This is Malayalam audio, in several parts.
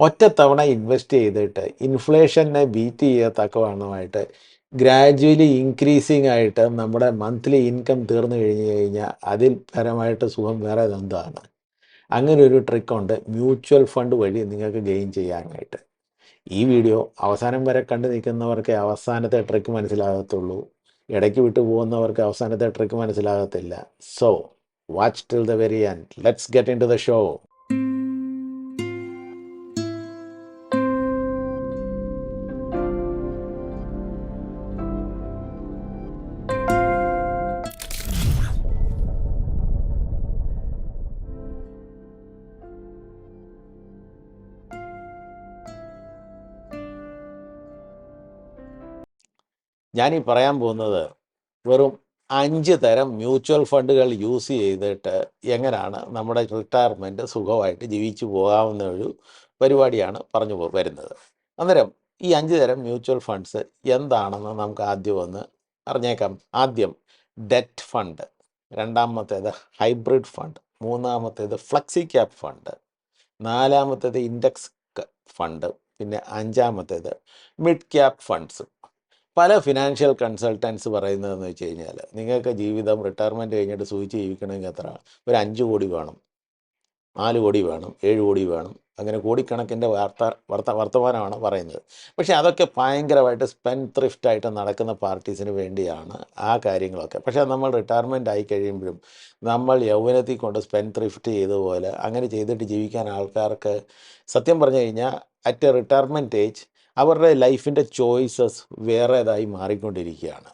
ഒറ്റത്തവണ ഇൻവെസ്റ്റ് ചെയ്തിട്ട് ഇൻഫ്ലേഷനെ ബീറ്റ് ചെയ്യത്തക്കവണ്ണമായിട്ട് ഗ്രാജുവലി ഇൻക്രീസിങ് ആയിട്ട് നമ്മുടെ മന്ത്ലി ഇൻകം തീർന്നു കഴിഞ്ഞ് കഴിഞ്ഞാൽ അതിൽ പരമായിട്ട് സുഖം വേറെ എന്താണ്? അങ്ങനെ ഒരു ട്രിക്കുണ്ട് മ്യൂച്വൽ ഫണ്ട് വഴി നിങ്ങൾക്ക് ഗെയിൻ ചെയ്യാനായിട്ട്. ഈ വീഡിയോ അവസാനം വരെ കണ്ടു നിൽക്കുന്നവർക്ക് അവസാനത്തെ ട്രിക്ക് മനസ്സിലാകത്തുള്ളൂ. ഇടയ്ക്ക് വിട്ടു പോകുന്നവർക്ക് അവസാനത്തെ ട്രിക്ക് മനസ്സിലാകത്തില്ല. So watch till the very and let's get into the show ഞാനീ പറയാൻ പോകുന്നത് വെറും അഞ്ച് തരം മ്യൂച്വൽ ഫണ്ടുകൾ യൂസ് ചെയ്തിട്ട് എങ്ങനെയാണ് നമ്മുടെ റിട്ടയർമെന്റ് സുഖമായിട്ട് ജീവിച്ചു പോകാവുന്ന ഒരു പരിപാടിയാണ് പറഞ്ഞു വരുന്നത്. അന്നേരം ഈ അഞ്ച് തരം മ്യൂച്വൽ ഫണ്ട്സ് എന്താണെന്ന് നമുക്ക് ആദ്യം ഒന്ന് അറിഞ്ഞേക്കാം. ആദ്യം ഡെറ്റ് ഫണ്ട് രണ്ടാമത്തേത് ഹൈബ്രിഡ് ഫണ്ട് മൂന്നാമത്തേത് ഫ്ലക്സി ക്യാപ് ഫണ്ട് നാലാമത്തേത് ഇൻഡെക്സ് ഫണ്ട് പിന്നെ അഞ്ചാമത്തേത് മിഡ് ക്യാപ് ഫണ്ട്സ്. പല ഫിനാൻഷ്യൽ കൺസൾട്ടൻസ് പറയുന്നതെന്ന് വെച്ച് കഴിഞ്ഞാൽ നിങ്ങൾക്ക് ജീവിതം റിട്ടയർമെന്റ് കഴിഞ്ഞിട്ട് സൂചിച്ച് ജീവിക്കണമെങ്കിൽ എത്ര? ഒരു അഞ്ച് കോടി വേണം നാല് കോടി വേണം ഏഴ് കോടി വേണം. അങ്ങനെ കോടിക്കണക്കിന്റെ വാർത്ത വർത്ത വർത്തമാനമാണ് പറയുന്നത്. പക്ഷേ അതൊക്കെ ഭയങ്കരമായിട്ട് സ്പെൻ ത്രിഫ്റ്റായിട്ട് നടക്കുന്ന പാർട്ടീസിന് വേണ്ടിയാണ് ആ കാര്യങ്ങളൊക്കെ. പക്ഷേ നമ്മൾ റിട്ടയർമെന്റ് ആയി കഴിയുമ്പോഴും നമ്മൾ യൗവനത്തിൽ കൊണ്ട് സ്പെൻ ത്രിഫ്റ്റ് ചെയ്ത പോലെ അങ്ങനെ ചെയ്തിട്ട് ജീവിക്കാൻ ആൾക്കാർക്ക് സത്യം പറഞ്ഞു കഴിഞ്ഞാൽ അറ്റ് എ റിട്ടയർമെന്റ് ഏജ് അവരുടെ ലൈഫിന്റെ ചോയ്സസ് വേറേതായി മാറിക്കൊണ്ടിരിക്കുകയാണ്.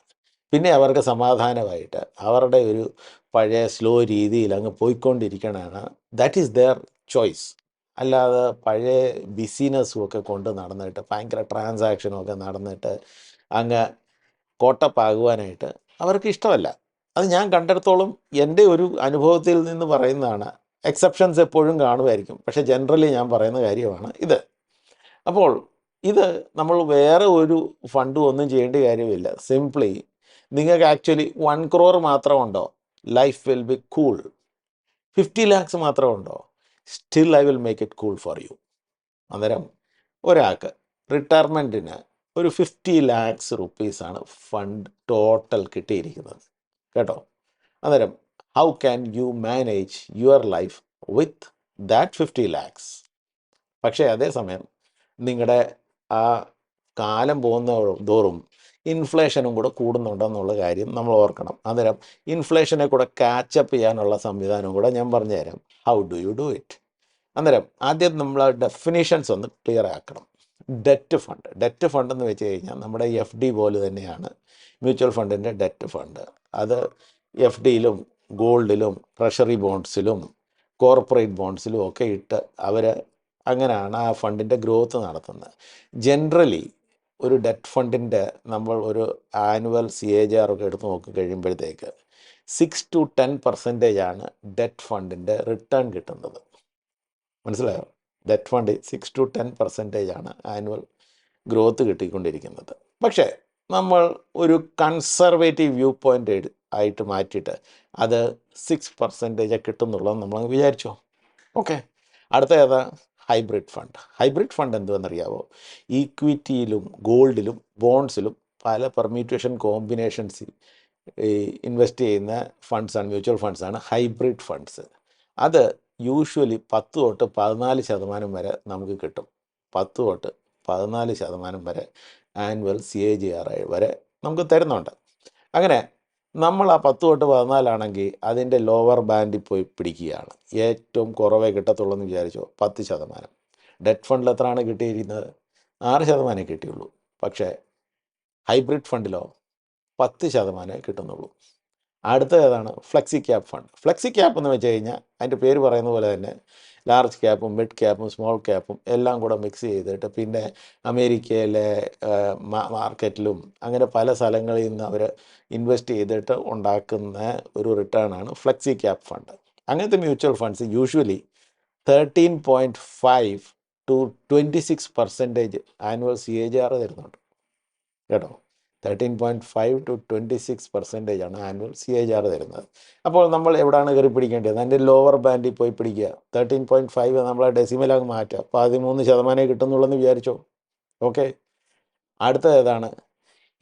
പിന്നെ അവർക്ക് സമാധാനമായിട്ട് അവരുടെ ഒരു പഴയ സ്ലോ രീതിയിൽ അങ്ങ് പോയിക്കൊണ്ടിരിക്കണമാണ് ദാറ്റ് ഈസ് ദെയർ ചോയ്സ് അല്ലാതെ പഴയ ബിസിനസ്സും ഒക്കെ കൊണ്ട് നടന്നിട്ട് ഭയങ്കര ട്രാൻസാക്ഷനും ഒക്കെ നടന്നിട്ട് അങ്ങ് കോട്ടപ്പാകുവാനായിട്ട് അവർക്ക് ഇഷ്ടമല്ല. അത് ഞാൻ കണ്ടിടത്തോളം എന്റെ ഒരു അനുഭവത്തിൽ നിന്ന് പറയുന്നതാണ് എക്സെപ്ഷൻസ് എപ്പോഴും കാണുമായിരിക്കും. പക്ഷേ ജനറലി ഞാൻ പറയുന്ന കാര്യമാണ് ഇത്. അപ്പോൾ ഇത് നമ്മൾ വേറെ ഒരു ഫണ്ടും ഒന്നും ചെയ്യേണ്ട കാര്യമില്ല. സിംപ്ലി നിങ്ങൾക്ക് actually one crore മാത്രമുണ്ടോ? Life will be cool fifty lakhs മാത്രമുണ്ടോ? Still I will make it cool for you അന്നേരം ഒരാൾക്ക് റിട്ടയർമെന്റിന് ഒരു ഫിഫ്റ്റി ലാക്സ് റുപ്പീസാണ് ഫണ്ട് ടോട്ടൽ കിട്ടിയിരിക്കുന്നത്. കേട്ടോ? അന്നേരം how can you manage your life with that fifty lakhs പക്ഷേ അതേസമയം നിങ്ങളുടെ ആ കാലം പോകുന്ന തോറും ഇൻഫ്ലേഷനും കൂടെ കൂടുന്നുണ്ടെന്നുള്ള കാര്യം നമ്മൾ ഓർക്കണം. അന്നേരം ഇൻഫ്ലേഷനെ കൂടെ കാച്ചപ്പ് ചെയ്യാനുള്ള സംവിധാനം കൂടെ ഞാൻ പറഞ്ഞുതരാം. How do you do it അന്നേരം ആദ്യം നമ്മൾ ഡെഫിനിഷൻസ് ഒന്ന് ക്ലിയർ ആക്കണം. ഡെറ്റ് ഫണ്ട് ഡെറ്റ് ഫണ്ട് എന്ന് വെച്ച് കഴിഞ്ഞാൽ നമ്മുടെ എഫ് ഡി പോലെ തന്നെയാണ് മ്യൂച്വൽ ഫണ്ടിന്റെ ഡെറ്റ് ഫണ്ട് അത് എഫ് ഡിയിലും ഗോൾഡിലും ട്രഷറി ബോണ്ട്സിലും കോർപ്പറേറ്റ് ബോണ്ട്സിലും ഒക്കെ ഇട്ട് അവർ അങ്ങനെയാണ് ആ ഫണ്ടിന്റെ ഗ്രോത്ത് നടത്തുന്നത്. ജനറലി ഒരു ഡെറ്റ് ഫണ്ടിന്റെ നമ്മൾ ഒരു annual C A G R ഒക്കെ എടുത്ത് നോക്കി കഴിയുമ്പോഴത്തേക്ക് സിക്സ് ടു ടെൻ പെർസെന്റേജ് ആണ് ഡെറ്റ് ഫണ്ടിന്റെ റിട്ടേൺ കിട്ടുന്നത്. മനസ്സിലായോ? Debt fund six to ten percentage ആണ് ആനുവൽ ഗ്രോത്ത് കിട്ടിക്കൊണ്ടിരിക്കുന്നത്. പക്ഷേ നമ്മൾ ഒരു കൺസർവേറ്റീവ് വ്യൂ പോയിന്റ് ആയിട്ട് മാറ്റിയിട്ട് അത് സിക്സ് പെർസെന്റേജ് കിട്ടുന്നുള്ളത് നമ്മൾ വിചാരിച്ചോ? ഓക്കെ. അടുത്ത ഏതാ? Hybrid fund. ഹൈബ്രിഡ് ഫണ്ട് എന്തുവെന്നറിയാവോ? ഈക്വിറ്റിയിലും ഗോൾഡിലും ബോൺസിലും പല പെർമ്യൂട്ടേഷൻ കോമ്പിനേഷൻസ് ഇൻവെസ്റ്റ് ചെയ്യുന്ന ഫണ്ട്സാണ് മ്യൂച്വൽ ഫണ്ട്സാണ് ഹൈബ്രിഡ് ഫണ്ട്സ്. അത് യൂഷ്വലി പത്ത് തൊട്ട് പതിനാല് ശതമാനം വരെ നമുക്ക് കിട്ടും. പത്ത് തൊട്ട് പതിനാല് ശതമാനം വരെ annual C A G R വരെ നമുക്ക് തരുന്നുണ്ട്. അങ്ങനെ നമ്മൾ ആ പത്ത് തൊട്ട് പതിനാലാണെങ്കിൽ അതിന്റെ ലോവർ ബാൻഡിൽ പോയി പിടിക്കുകയാണ്. ഏറ്റവും കുറവേ കിട്ടത്തുള്ളൂ എന്ന് വിചാരിച്ചോ? പത്ത് ശതമാനം. ഡെറ്റ് ഫണ്ടിൽ എത്രയാണ് കിട്ടിയിരിക്കുന്നത്? ആറ് ശതമാനമേ കിട്ടിയുള്ളൂ. പക്ഷേ ഹൈബ്രിഡ് ഫണ്ടിലോ പത്ത് ശതമാനമേ കിട്ടുന്നുള്ളൂ. അടുത്ത ഏതാണ്? Flexi cap fund flexi cap എന്ന് വെച്ച് കഴിഞ്ഞാൽ അതിന്റെ പേര് പറയുന്ന പോലെ തന്നെ ലാർജ് ക്യാപ്പും മിഡ് ക്യാപ്പും സ്മോൾ ക്യാപ്പും എല്ലാം കൂടെ മിക്സ് ചെയ്തിട്ട് പിന്നെ അമേരിക്കയിലെ മാർക്കറ്റിലും അങ്ങനെ പല സ്ഥലങ്ങളിൽ നിന്ന് അവർ ഇൻവെസ്റ്റ് ചെയ്തിട്ട് ഉണ്ടാക്കുന്ന ഒരു റിട്ടേൺ ആണ് ഫ്ലെക്സി ക്യാപ് ഫണ്ട് അങ്ങനത്തെ mutual funds usually thirteen point five to twenty six percentage annual C A G R തരുന്നുണ്ട്. കേട്ടോ? Thirteen point five to twenty six percentage ആണ് ആനുവൽ സി എച്ച് ആർ തരുന്നത്. അപ്പോൾ നമ്മൾ എവിടെയാണ് കയറി പിടിക്കേണ്ടത്? അതിന്റെ ലോവർ ബാൻഡിൽ പോയി പിടിക്കുക. തേർട്ടീൻ പോയിന്റ് ഫൈവ് നമ്മളെ ഡെസിമലാക്ക് മാറ്റുക. പതിമൂന്ന് ശതമാനമേ കിട്ടുന്നുള്ളൂ എന്ന് വിചാരിച്ചോ? ഓക്കെ. അടുത്തത് ഏതാണ്?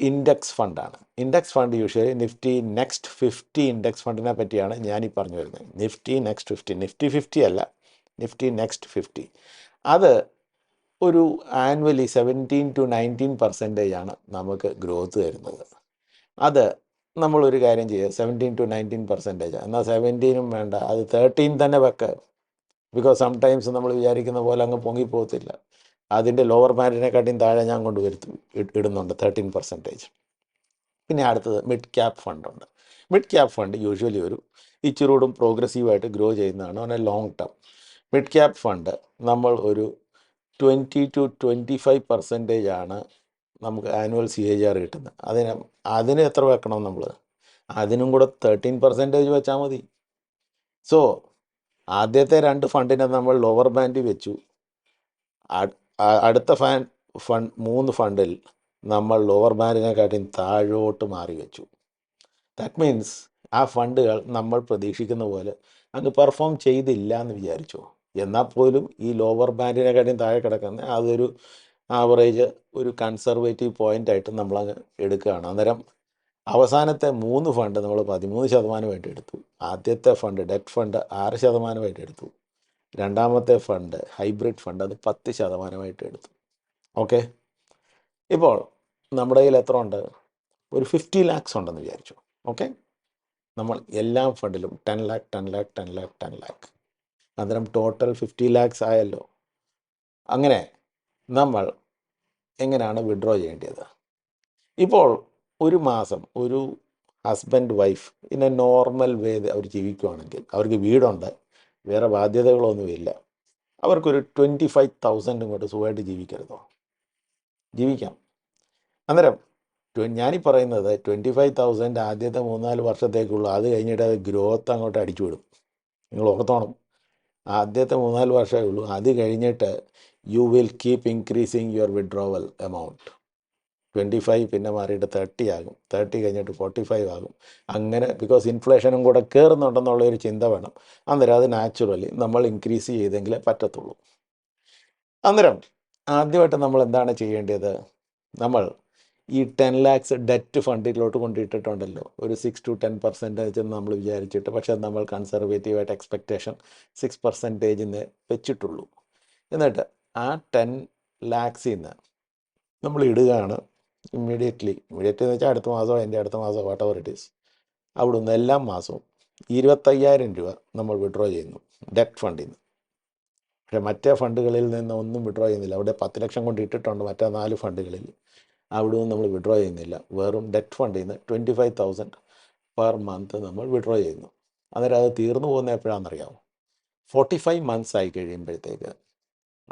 Index ഫണ്ടാണ് index fund usually Nifty next fifty index ഫണ്ടിനെ പറ്റിയാണ് ഞാനീ പറഞ്ഞു വരുന്നത്. Nifty next fifty Nifty fifty അല്ല. നിഫ്റ്റി നെക്സ്റ്റ് ഫിഫ്റ്റി അത് ഒരു annually seventeen to nineteen percentage ആണ് നമുക്ക് ഗ്രോത്ത് തരുന്നത് അത് നമ്മളൊരു കാര്യം ചെയ്യുക. സെവന്റീൻ ടു നയന്റീൻ പെർസെന്റേജ് എന്നാൽ സെവന്റീനും വേണ്ട. അത് തേർട്ടീൻ തന്നെ വെക്കുക ബിക്കോസ് സംടൈംസ് നമ്മൾ വിചാരിക്കുന്ന പോലെ അങ്ങ് പൊങ്ങിപ്പോകത്തില്ല അതിന്റെ ലോവർ ബാൻഡിനെക്കാട്ടിയും താഴെ ഞാൻ കൊണ്ട് വരുത്തും ഇ- ഇടുന്നുണ്ട് തേർട്ടീൻ പെർസെന്റേജ് പിന്നെ അടുത്തത് മിഡ് ക്യാപ് ഫണ്ടുണ്ട് മിഡ് ക്യാപ് ഫണ്ട് യൂഷ്വലി ഒരു ഇച്ചിരൂടും പ്രോഗ്രസീവായിട്ട് ഗ്രോ ചെയ്യുന്നതാണ്. അവനെ long term mid cap fund നമ്മൾ ഒരു twenty to twenty five percentage ആണ് നമുക്ക് annual C A G R കിട്ടുന്നത്. അതിന് അതിന് എത്ര വെക്കണം നമ്മൾ അതിനും കൂടെ തേർട്ടീൻ പെർസെന്റേജ് വെച്ചാൽ മതി. സോ ആദ്യത്തെ രണ്ട് ഫണ്ടിനെ നമ്മൾ ലോവർ ബാൻഡിൽ വെച്ചു. അടുത്ത ഫാൻ ഫണ്ട് മൂന്ന് ഫണ്ടിൽ നമ്മൾ ലോവർ ബാൻഡിനെക്കാട്ടിയും താഴോട്ട് മാറി വെച്ചു. ദാറ്റ് മീൻസ് ആ ഫണ്ടുകൾ നമ്മൾ പ്രതീക്ഷിക്കുന്ന പോലെ അങ്ങ് പെർഫോം ചെയ്തില്ല എന്ന് വിചാരിച്ചു? എന്നാൽ പോലും ഈ ലോവർ ബാൻഡിനെക്കാട്ടിയും താഴെ കിടക്കുന്ന അതൊരു ആവറേജ് ഒരു കൺസർവേറ്റീവ് പോയിന്റ് ആയിട്ട് നമ്മൾ എടുക്കുകയാണ്. അന്നേരം അവസാനത്തെ മൂന്ന് ഫണ്ട് നമ്മൾ പതിമൂന്ന് ശതമാനമായിട്ട് എടുത്തു. ആദ്യത്തെ ഫണ്ട് ഡെറ്റ് ഫണ്ട് ആറ് ശതമാനമായിട്ട് എടുത്തു. രണ്ടാമത്തെ ഫണ്ട് ഹൈബ്രിഡ് ഫണ്ട് അത് പത്ത് ശതമാനമായിട്ട് എടുത്തു. ഓക്കെ ഇപ്പോൾ നമ്മുടെ കയ്യിൽ എത്ര ഉണ്ട്? ഒരു ഫിഫ്റ്റി ലാക്സ് ഉണ്ടെന്ന് വിചാരിച്ചു. ഓക്കെ നമ്മൾ എല്ലാ ഫണ്ടിലും ten lakh ten lakh ten lakh ten lakh അന്നേരം ടോട്ടൽ ഫിഫ്റ്റി ലാക്സ് ആയല്ലോ. അങ്ങനെ നമ്മൾ എങ്ങനെയാണ് വിഡ്രോ ചെയ്യേണ്ടത്? ഇപ്പോൾ ഒരു മാസം ഒരു husband wife in normal way അവർ ജീവിക്കുവാണെങ്കിൽ അവർക്ക് വീടുണ്ട് വേറെ ബാധ്യതകളൊന്നുമില്ല അവർക്കൊരു ട്വന്റി ഫൈവ് തൗസൻഡ് ഇങ്ങോട്ട് സുഖമായിട്ട് ജീവിക്കരുതോ? ജീവിക്കാം. അന്നേരം ഞാനീ പറയുന്നത് ട്വന്റി ഫൈവ് തൗസൻഡ് ആദ്യത്തെ മൂന്നാൽ വർഷത്തേക്കുള്ളൂ. അത് കഴിഞ്ഞിട്ട് അത് ഗ്രോത്ത് അങ്ങോട്ട് അടിച്ചു വിടും നിങ്ങൾ ഓർത്തോണം. ആദ്യത്തെ മൂന്നാൽ വർഷമേ ഉള്ളൂ. അത് കഴിഞ്ഞിട്ട് you will keep increasing your withdrawal amount twenty five പിന്നെ മാറിയിട്ട് തേർട്ടി ആകും. തേർട്ടി കഴിഞ്ഞിട്ട് ഫോർട്ടി ഫൈവ് ആകും. അങ്ങനെ ബിക്കോസ് ഇൻഫ്ലേഷനും കൂടെ കയറുന്നുണ്ടെന്നുള്ള ഒരു ചിന്ത വേണം. അന്നേരം അത് നാച്ചുറലി നമ്മൾ ഇൻക്രീസ് ചെയ്തെങ്കിലേ പറ്റത്തുള്ളൂ. അന്നേരം ആദ്യമായിട്ട് നമ്മൾ എന്താണ് ചെയ്യേണ്ടത്? നമ്മൾ ഈ ടെൻ ലാക്സ് ഡെറ്റ് ഫണ്ടിലോട്ട് കൊണ്ടിട്ടിട്ടുണ്ടല്ലോ. ഒരു സിക്സ് ടു ടെൻ പെർസെന്റേജ് നമ്മൾ വിചാരിച്ചിട്ട്. പക്ഷേ നമ്മൾ കൺസർവേറ്റീവായിട്ട് എക്സ്പെക്റ്റേഷൻ സിക്സ് പെർസെന്റേജിന് വെച്ചിട്ടുള്ളൂ. എന്നിട്ട് ആ ടെൻ ലാക്സിൽ നിന്ന് നമ്മൾ ഇടുകയാണ് ഇമ്മീഡിയറ്റ്ലി ഇമ്മീഡിയറ്റ്ലി എന്ന് വെച്ചാൽ അടുത്ത മാസമോ എന്റെ അടുത്ത മാസമോ വാട്ട് എവർ ഇറ്റ് ഈസ് അവിടുന്ന് എല്ലാ മാസവും ഇരുപത്തയ്യായിരം രൂപ നമ്മൾ വിഡ്രോ ചെയ്യുന്നു ഡെറ്റ് ഫണ്ടിൽ നിന്ന് പക്ഷേ മറ്റേ ഫണ്ടുകളിൽ നിന്ന് ഒന്നും വിഡ്രോ ചെയ്യുന്നില്ല. അവിടെ പത്ത് ലക്ഷം കൊണ്ട് ഇട്ടിട്ടുണ്ട്. മറ്റേ നാല് ഫണ്ടുകളിൽ അവിടെ നിന്ന് നമ്മൾ വിഡ്രോ ചെയ്യുന്നില്ല. വെറും ഡെറ്റ് ഫണ്ടിൽ നിന്ന് twenty five thousand per month നമ്മൾ വിഡ്രോ ചെയ്യുന്നു. അന്നേരം അത് തീർന്നു പോകുന്ന എപ്പോഴാണെന്നറിയാമോ? ഫോർട്ടി ഫൈവ് മന്ത്സ് ആയി കഴിയുമ്പോഴത്തേക്ക്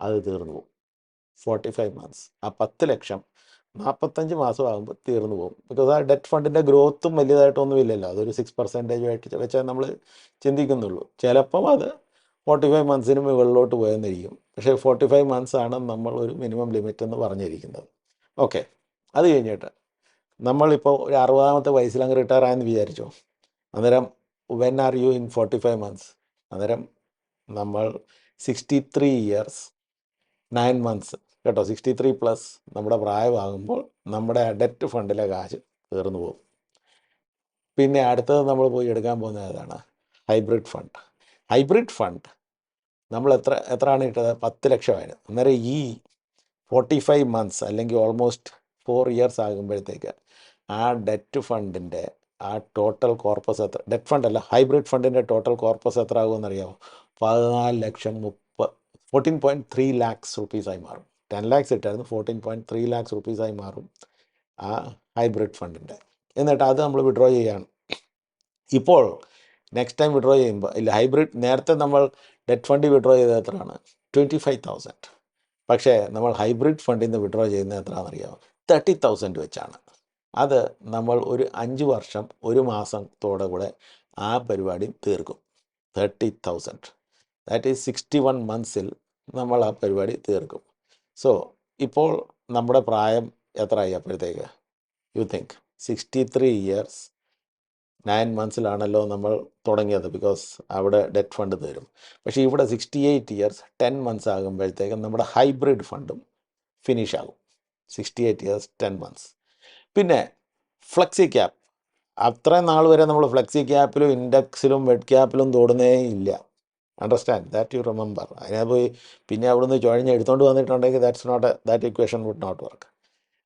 അത് തീർന്നു പോകും. ഫോർട്ടി ഫൈവ് മന്ത്സ് ആ പത്ത് ലക്ഷം നാൽപ്പത്തഞ്ച് മാസം ആകുമ്പോൾ തീർന്നു പോകും. ബിക്കോസ് ആ ഡെറ്റ് ഫണ്ടിന്റെ ഗ്രോത്തും വലിയതായിട്ടൊന്നും ഇല്ലല്ലോ. അതൊരു സിക്സ് പെർസെന്റേജ് ആയിട്ട് വെച്ചാൽ നമ്മൾ ചിന്തിക്കുന്നുള്ളൂ. ചിലപ്പം അത് ഫോർട്ടി ഫൈവ് മന്ത്സിന് മുകളിലോട്ട് പോയെന്നിരിക്കും. പക്ഷേ ഫോർട്ടി ഫൈവ് മന്ത്സ് ആണ് നമ്മൾ ഒരു മിനിമം ലിമിറ്റ് എന്ന് പറഞ്ഞിരിക്കുന്നത്. ഓക്കെ അത് കഴിഞ്ഞിട്ട് നമ്മളിപ്പോൾ ഒരു അറുപതാമത്തെ വയസ്സിൽ അങ്ങ് റിട്ടയർ ആയെന്ന് വിചാരിച്ചോ? അന്നേരം when are you in forty five months അന്നേരം നമ്മൾ sixty three years nine months കേട്ടോ? സിക്സ്റ്റി ത്രീ പ്ലസ് നമ്മുടെ പ്രായമാകുമ്പോൾ നമ്മുടെ ഡെറ്റ് ഫണ്ടിലെ കാശ് തീർന്നു പോകും. പിന്നെ അടുത്തത് നമ്മൾ പോയി എടുക്കാൻ പോകുന്നത് ഏതാണ്? ഹൈബ്രിഡ് ഫണ്ട് ഹൈബ്രിഡ് ഫണ്ട് നമ്മൾ എത്ര എത്രയാണ് ഇട്ടത് പത്ത് ലക്ഷമായിരുന്നു. അന്നേരം ഈ ഫോർട്ടി ഫൈവ് മന്ത്സ് അല്ലെങ്കിൽ ഓൾമോസ്റ്റ് ഫോർ ഇയേഴ്സ് ആകുമ്പോഴത്തേക്ക് ആ ഡെറ്റ് ഫണ്ടിന്റെ ആ ടോട്ടൽ കോർപ്പസ് എത്ര ഡെറ്റ് ഫണ്ട് അല്ല ഹൈബ്രിഡ് ഫണ്ടിന്റെ ടോട്ടൽ കോർപ്പസ് എത്ര ആകുമെന്ന് അറിയാമോ പതിനാല് ലക്ഷം മുപ്പത് ഫോർട്ടീൻ പോയിന്റ് ത്രീ ലാക്സ് റുപ്പീസായി മാറും. ടെൻ ലാക്സ് ഇട്ടായിരുന്നു ഫോർട്ടീൻ പോയിന്റ് ത്രീ ലാക്സ് റുപ്പീസായി മാറും ആ ഹൈബ്രിഡ് ഫണ്ടിന്റെ എന്നിട്ട് അത് നമ്മൾ വിഡ്രോ ചെയ്യാണ്. ഇപ്പോൾ നെക്സ്റ്റ് ടൈം വിഡ്രോ ചെയ്യുമ്പോൾ ഇല്ല ഹൈബ്രിഡ് നേരത്തെ നമ്മൾ ഡെറ്റ് ഫണ്ടിൽ വിഡ്രോ ചെയ്തത് എത്രയാണ്? ട്വന്റി ഫൈവ് തൗസൻഡ് പക്ഷേ നമ്മൾ ഹൈബ്രിഡ് ഫണ്ടിൽ നിന്ന് വിഡ്രോ ചെയ്യുന്നത് എത്രയാണെന്നറിയാമോ തേർട്ടി തൗസൻഡ് വെച്ചാണ്. അത് നമ്മൾ ഒരു അഞ്ച് വർഷം ഒരു മാസത്തോടെ കൂടെ ആ പരിപാടി തീർക്കും. Thirty thousand that is sixty one മന്ത്സിൽ നമ്മൾ ആ പരിപാടി തീർക്കും. സോ ഇപ്പോൾ നമ്മുടെ പ്രായം എത്രയായി അപ്പോഴത്തേക്ക്? You think sixty three years nine മന്ത്സിലാണല്ലോ നമ്മൾ തുടങ്ങിയത് ബിക്കോസ് അവിടെ ഡെറ്റ് ഫണ്ട് തരും. പക്ഷേ ഇവിടെ sixty eight years ten months ആകുമ്പോഴത്തേക്കും നമ്മുടെ ഹൈബ്രിഡ് ഫണ്ടും ഫിനിഷ് ആകും. Sixty eight years ten months പിന്നെ ഫ്ലെക്സി ക്യാപ്പ് അത്രയും നാൾ വരെ നമ്മൾ ഫ്ലെക്സി ക്യാപ്പിലും ഇൻഡെക്സിലും വെഡ് ക്യാപ്പിലും തോടുന്നേ ഇല്ല. അണ്ടർസ്റ്റാൻഡ് ദാറ്റ് യു റിമെമ്പർ അതിനെ പോയി പിന്നെ അവിടുന്ന് ചുഴഞ്ഞ് എടുത്തുകൊണ്ട് വന്നിട്ടുണ്ടെങ്കിൽ that's not that equation would not work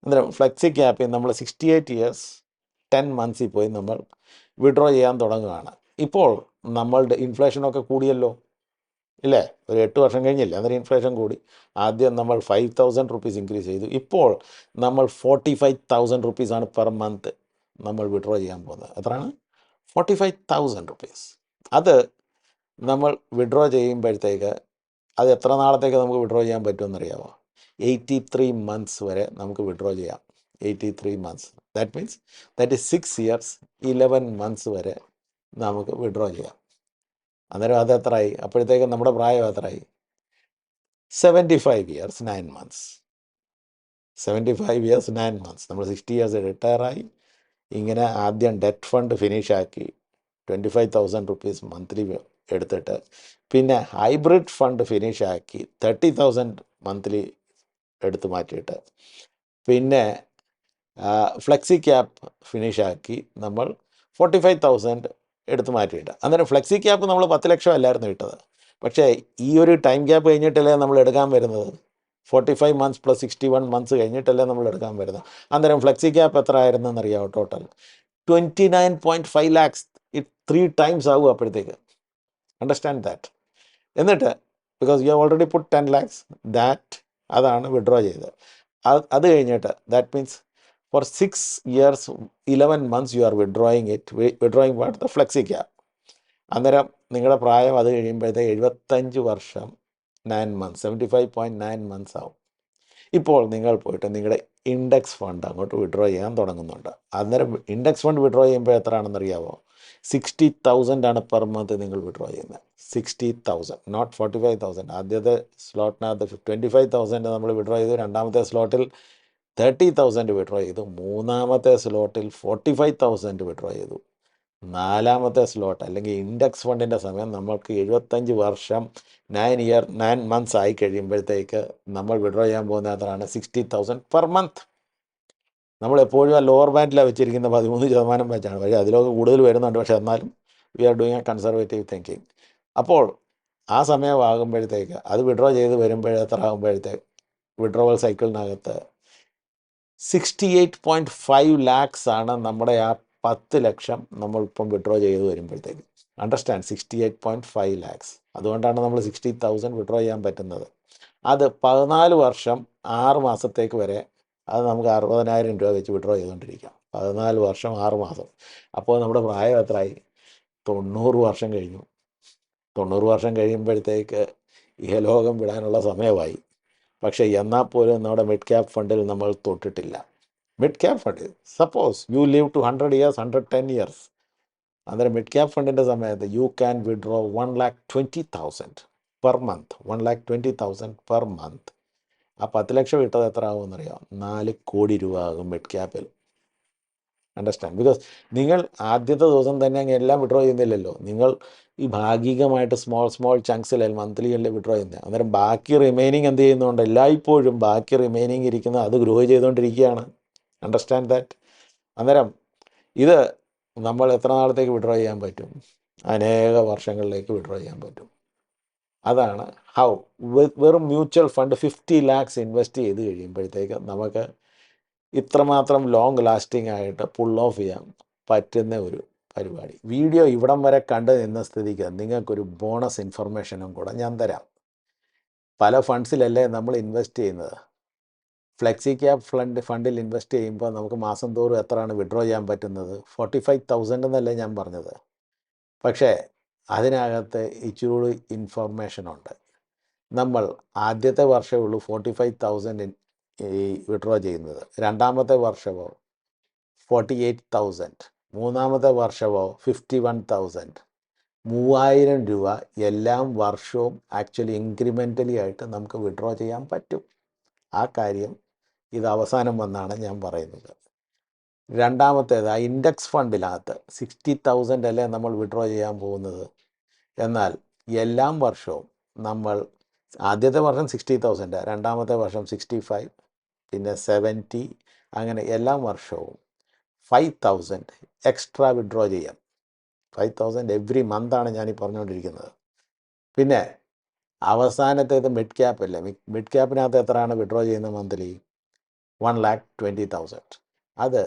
അന്നേരം ഫ്ലെക്സി ക്യാപ്പിൽ നമ്മൾ സിക്സ്റ്റി എയ്റ്റ് ഇയേഴ്സ് ടെൻ മന്ത്സിൽ പോയി നമ്മൾ വിഡ്രോ ചെയ്യാൻ തുടങ്ങുകയാണ്. ഇപ്പോൾ നമ്മളുടെ ഇൻഫ്ലേഷനൊക്കെ കൂടിയല്ലോ. ഇല്ലേ? ഒരു എട്ട് വർഷം കഴിഞ്ഞില്ലേ? അന്നേരം ഇൻഫ്ലേഷൻ കൂടി. ആദ്യം നമ്മൾ ഫൈവ് തൗസൻഡ് റുപ്പീസ് ഇൻക്രീസ് ചെയ്തു. ഇപ്പോൾ നമ്മൾ ഫോർട്ടി ഫൈവ് തൗസൻഡ് റുപ്പീസാണ് പെർ മന്ത് നമ്മൾ വിഡ്രോ ചെയ്യാൻ പോകുന്നത്. എത്രയാണ്? ഫോർട്ടി ഫൈവ് തൗസൻഡ് റുപ്പീസ് അത് നമ്മൾ വിഡ്രോ ചെയ്യുമ്പോഴത്തേക്ക് അത് എത്ര നാളത്തേക്ക് നമുക്ക് വിഡ്രോ ചെയ്യാൻ പറ്റുമെന്നറിയാമോ? എയ്റ്റി ത്രീ മന്ത്സ് വരെ നമുക്ക് വിഡ്രോ ചെയ്യാം. Eighty three months that means that is six years eleven months വരെ നമുക്ക് വിഡ്രോ ചെയ്യാം. അന്നേരം അത് എത്രയായി അപ്പോഴത്തേക്കും നമ്മുടെ പ്രായം എത്രയായി seventy five years nine months seventy five years nine months നമ്മൾ സിക്സ്റ്റി ഇയേഴ്സ് റിട്ടയറായി ഇങ്ങനെ ആദ്യം debt fund ഫിനിഷാക്കി twenty five thousand rupees monthly എടുത്തിട്ട് പിന്നെ ഹൈബ്രിഡ് ഫണ്ട് ഫിനിഷാക്കി തേർട്ടി തൗസൻഡ് മന്ത്ലി എടുത്ത് മാറ്റിയിട്ട് പിന്നെ ഫ്ലെക്സി ക്യാപ്പ് ഫിനിഷാക്കി നമ്മൾ ഫോർട്ടി ഫൈവ് തൗസൻഡ് എടുത്ത് മാറ്റിയിട്ട്. അന്നേരം ഫ്ലെക്സി ക്യാപ്പ് നമ്മൾ പത്ത് ലക്ഷം അല്ലായിരുന്നു ഇട്ടത്. പക്ഷേ ഈ ഒരു ടൈം ഗ്യാപ്പ് കഴിഞ്ഞിട്ടല്ലേ നമ്മൾ എടുക്കാൻ വരുന്നത്? Forty five months plus sixty one months കഴിഞ്ഞിട്ടല്ലേ നമ്മൾ എടുക്കാൻ വരുന്നത്? അന്നേരം ഫ്ലെക്സി ക്യാപ്പ് എത്ര ആയിരുന്നു എന്നറിയാമോ total? Twenty nine point five lakhs. It three times ആകും അപ്പോഴത്തേക്ക്. അണ്ടർസ്റ്റാൻഡ് ദാറ്റ് എന്നിട്ട് because you already put ten lakhs that അതാണ് വിഡ്രോ ചെയ്തത്. അത് കഴിഞ്ഞിട്ട് that means four six years eleven months you are withdrawing it withdrawing what the flexi cap അന്നേരം നിങ്ങളുടെ പ്രായം അത് കഴിയുമ്പോഴത്തേക്ക് എഴുപത്തഞ്ച് വർഷം nine months seventy five point nine months ആവും. ഇപ്പോൾ നിങ്ങൾ പോയിട്ട് നിങ്ങളുടെ ഇൻഡെക്സ് ഫണ്ട് അങ്ങോട്ട് വിഡ്രോ ചെയ്യാൻ തുടങ്ങുന്നുണ്ട്. അന്നേരം ഇൻഡെക്സ് ഫണ്ട് വിഡ്രോ ചെയ്യുമ്പോൾ എത്ര അറിയാമോ സിക്സ്റ്റി തൗസൻഡ് ആണ് പെർ മന്ത് നിങ്ങൾ വിഡ്രോ ചെയ്യുന്നത്. Sixty thousand not forty five thousand ആദ്യത്തെ സ്ലോട്ടിനകത്ത് ട്വന്റി ഫൈവ് തൗസൻഡ് നമ്മൾ വിഡ്രോ ചെയ്തു. രണ്ടാമത്തെ സ്ലോട്ടിൽ തേർട്ടി തൗസൻഡ് വിഡ്രോ ചെയ്തു. മൂന്നാമത്തെ സ്ലോട്ടിൽ ഫോർട്ടി ഫൈവ് തൗസൻഡ് വിഡ്രോ ചെയ്തു. നാലാമത്തെ സ്ലോട്ട് അല്ലെങ്കിൽ ഇൻഡെക്സ് ഫണ്ടിന്റെ സമയം നമ്മൾക്ക് എഴുപത്തഞ്ച് വർഷം നയൻ ഇയർ നയൻ മന്ത്സ് ആയി കഴിയുമ്പോഴത്തേക്ക് നമ്മൾ വിഡ്രോ ചെയ്യാൻ പോകുന്ന അത്രയാണ് സിക്സ്റ്റി തൗസൻഡ് പെർ മന്ത് നമ്മൾ എപ്പോഴും ആ ലോവർ ബാൻഡിലാണ് വെച്ചിരിക്കുന്ന പതിമൂന്ന് ശതമാനം വെച്ചാണ്. പക്ഷേ അതിലൊക്കെ കൂടുതൽ വരുന്നുണ്ട്. പക്ഷേ എന്നാലും we are doing a conservative thinking അപ്പോൾ ആ സമയമാകുമ്പോഴത്തേക്ക് അത് വിഡ്രോ ചെയ്ത് വരുമ്പോഴെത്ര ആകുമ്പോഴത്തേക്ക് withdrawal സൈക്കിളിനകത്ത് sixty eight point five lakhs ആണ് നമ്മുടെ ആ പത്ത് ലക്ഷം നമ്മളിപ്പം വിഡ്രോ ചെയ്ത് വരുമ്പോഴത്തേക്ക്. Understand sixty eight point five lakhs അതുകൊണ്ടാണ് നമ്മൾ സിക്സ്റ്റി തൗസൻഡ് വിഡ്രോ ചെയ്യാൻ പറ്റുന്നത്. അത് പതിനാല് വർഷം ആറ് മാസത്തേക്ക് വരെ അത് നമുക്ക് അറുപതിനായിരം രൂപ വെച്ച് വിഡ്രോ ചെയ്തുകൊണ്ടിരിക്കാം. പതിനാല് വർഷം ആറ് മാസം. അപ്പോൾ നമ്മുടെ പ്രായം എത്രയായി തൊണ്ണൂറ് വർഷം കഴിഞ്ഞു. തൊണ്ണൂറ് വർഷം കഴിയുമ്പോഴത്തേക്ക് ഇഹലോകം വിടാനുള്ള സമയമായി. പക്ഷേ എന്നാൽ പോലും നമ്മുടെ മിഡ് ക്യാപ് ഫണ്ടിൽ നമ്മൾ തൊട്ടിട്ടില്ല. Mid cap fund suppose you live to hundred years hundred ten years അന്നേരം മിഡ് ക്യാപ് ഫണ്ടിന്റെ സമയത്ത് you can withdraw one lakh twenty thousand per month one lakh twenty thousand per month ആ പത്ത് ലക്ഷം ഇട്ടത് എത്ര ആകുമെന്നറിയാം നാല് കോടി രൂപ ആകും മിഡ് ക്യാപ്പിൽ അണ്ടർസ്റ്റാൻഡ് ബിക്കോസ് നിങ്ങൾ ആദ്യത്തെ ദിവസം തന്നെ അങ്ങ് എല്ലാം വിഡ്രോ ചെയ്യുന്നില്ലല്ലോ. നിങ്ങൾ ഈ ഭാഗികമായിട്ട് സ്മോൾ സ്മോൾ ചങ്ക്സിൽ മന്ത്ലി അല്ലേ വിഡ്രോ ചെയ്യുന്നത് അന്നേരം ബാക്കി റിമൈനിങ് എന്ത് ചെയ്യുന്നുണ്ട്? എല്ലായ്പ്പോഴും ബാക്കി റിമൈനിങ് ഇരിക്കുന്നത് അത് ഗ്രോ ചെയ്തുകൊണ്ടിരിക്കുകയാണ്. അണ്ടർസ്റ്റാൻഡ് ദാറ്റ് അന്നേരം ഇത് നമ്മൾ എത്ര നാളത്തേക്ക് വിഡ്രോ ചെയ്യാൻ പറ്റും? അനേക വർഷങ്ങളിലേക്ക് വിഡ്രോ ചെയ്യാൻ പറ്റും. അതാണ് ഹൗ വെറും mutual fund fifty lakhs invest ചെയ്ത് കഴിയുമ്പോഴത്തേക്ക് നമുക്ക് ഇത്രമാത്രം ലോങ് ലാസ്റ്റിംഗ് ആയിട്ട് പുൾ ഓഫ് ചെയ്യാൻ പറ്റുന്ന ഒരു പരിപാടി. വീഡിയോ ഇവിടം വരെ കണ്ടു നിന്ന സ്ഥിതിക്ക് നിങ്ങൾക്കൊരു ബോണസ് ഇൻഫർമേഷനും കൂടെ ഞാൻ തരാം. പല ഫണ്ട്സിലല്ലേ നമ്മൾ ഇൻവെസ്റ്റ് ചെയ്യുന്നത്? ഫ്ലെക്സി ക്യാബ് ഫണ്ട് ഫണ്ടിൽ ഇൻവെസ്റ്റ് ചെയ്യുമ്പോൾ നമുക്ക് മാസം തോറും എത്രയാണ് വിഡ്രോ ചെയ്യാൻ പറ്റുന്നത്? ഫോർട്ടി ഫൈവ് തൗസൻഡ് എന്നല്ലേ ഞാൻ പറഞ്ഞത്. പക്ഷേ അതിനകത്ത് ഇച്ചിരി ഇൻഫർമേഷൻ ഉണ്ട്. നമ്മൾ ആദ്യത്തെ വർഷമേ ഉള്ളൂ ഫോർട്ടി ഫൈവ് തൗസൻഡ് ഈ വിഡ്രോ ചെയ്യുന്നത്. രണ്ടാമത്തെ വർഷമോ ഫോർട്ടി എയ്റ്റ് തൗസൻഡ് മൂന്നാമത്തെ വർഷമോ ഫിഫ്റ്റി വൺ തൗസൻഡ് മൂവായിരം രൂപ എല്ലാം വർഷവും ആക്ച്വലി ഇൻക്രിമെന്റലി ആയിട്ട് നമുക്ക് വിഡ്രോ ചെയ്യാൻ പറ്റും. ആ കാര്യം ഇത് അവസാനം വന്നാണ് ഞാൻ പറയുന്നത്. രണ്ടാമത്തേത് ആ ഇൻഡെക്സ് ഫണ്ടിനകത്ത് സിക്സ്റ്റി തൗസൻഡ് അല്ലേ നമ്മൾ വിഡ്രോ ചെയ്യാൻ പോകുന്നത്? എന്നാൽ എല്ലാ വർഷവും നമ്മൾ ആദ്യത്തെ വർഷം സിക്സ്റ്റി തൗസൻഡ് രണ്ടാമത്തെ വർഷം സിക്സ്റ്റി ഫൈവ് പിന്നെ സെവന്റി അങ്ങനെ എല്ലാ വർഷവും. ഫൈവ് തൗസൻഡ് എക്സ്ട്രാ വിഡ്രോ ചെയ്യാം. ഫൈവ് തൗസൻഡ് എവ്രി മന്താണ് ഞാൻ ഈ പറഞ്ഞുകൊണ്ടിരിക്കുന്നത്. പിന്നെ അവസാനത്തേത് മിഡ് ക്യാപ്പ് അല്ലേ? മിഡ് ക്യാപ്പിനകത്ത് എത്രയാണ് വിഡ്രോ ചെയ്യുന്നത് monthly one lakh twenty thousand അത്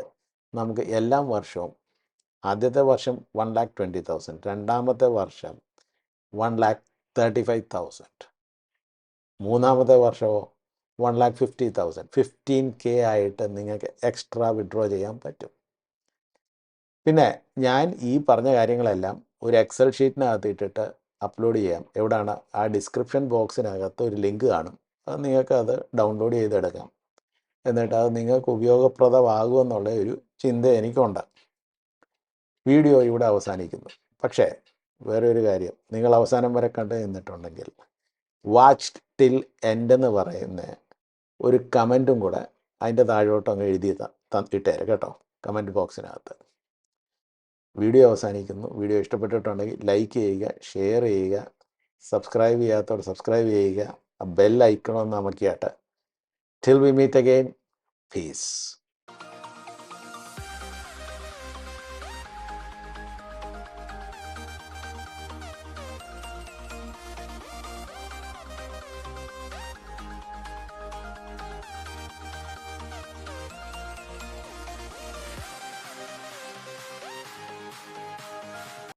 നമുക്ക് എല്ലാ വർഷവും ആദ്യത്തെ വർഷം വൺ ലാക്ക് ട്വന്റി തൗസൻഡ് രണ്ടാമത്തെ വർഷം one lakh thirty five thousand മൂന്നാമത്തെ വർഷമോ one lakh fifty thousand fifteen K ആയിട്ട് നിങ്ങൾക്ക് എക്സ്ട്രാ വിഡ്രോ ചെയ്യാൻ പറ്റും. പിന്നെ ഞാൻ ഈ പറഞ്ഞ കാര്യങ്ങളെല്ലാം ഒരു എക്സൽ ഷീറ്റിനകത്ത് ഇട്ടിട്ട് അപ്ലോഡ് ചെയ്യാം. എവിടെയാണ് ആ ഡിസ്ക്രിപ്ഷൻ ബോക്സിനകത്ത് ഒരു ലിങ്ക് കാണും. അത് നിങ്ങൾക്ക് അത് ഡൗൺലോഡ് ചെയ്തെടുക്കാം. എന്നിട്ട് അത് നിങ്ങൾക്ക് ഉപയോഗപ്രദമാകുമെന്നുള്ള ഒരു ചിന്ത എനിക്കുണ്ട്. വീഡിയോ ഇവിടെ അവസാനിക്കുന്നു. പക്ഷേ വേറെ ഒരു കാര്യം. നിങ്ങൾ അവസാനം വരെ കണ്ടു നിന്നിട്ടുണ്ടെങ്കിൽ വാച്ച് ടിൽ എൻഡ് എന്ന് പറയുന്ന ഒരു കമന്റും കൂടെ അതിന്റെ താഴോട്ട് അങ്ങ് എഴുതി ഇട്ടേരെ കേട്ടോ. കമന്റ് ബോക്സിനകത്ത്. വീഡിയോ അവസാനിക്കുന്നു. വീഡിയോ ഇഷ്ടപ്പെട്ടിട്ടുണ്ടെങ്കിൽ ലൈക്ക് ചെയ്യുക ഷെയർ ചെയ്യുക സബ്സ്ക്രൈബ് ചെയ്യാത്തവർ സബ്സ്ക്രൈബ് ചെയ്യുക. ബെൽ ഐക്കണമെന്ന് അമക്കിയാട്ട് till we meet again. Peace.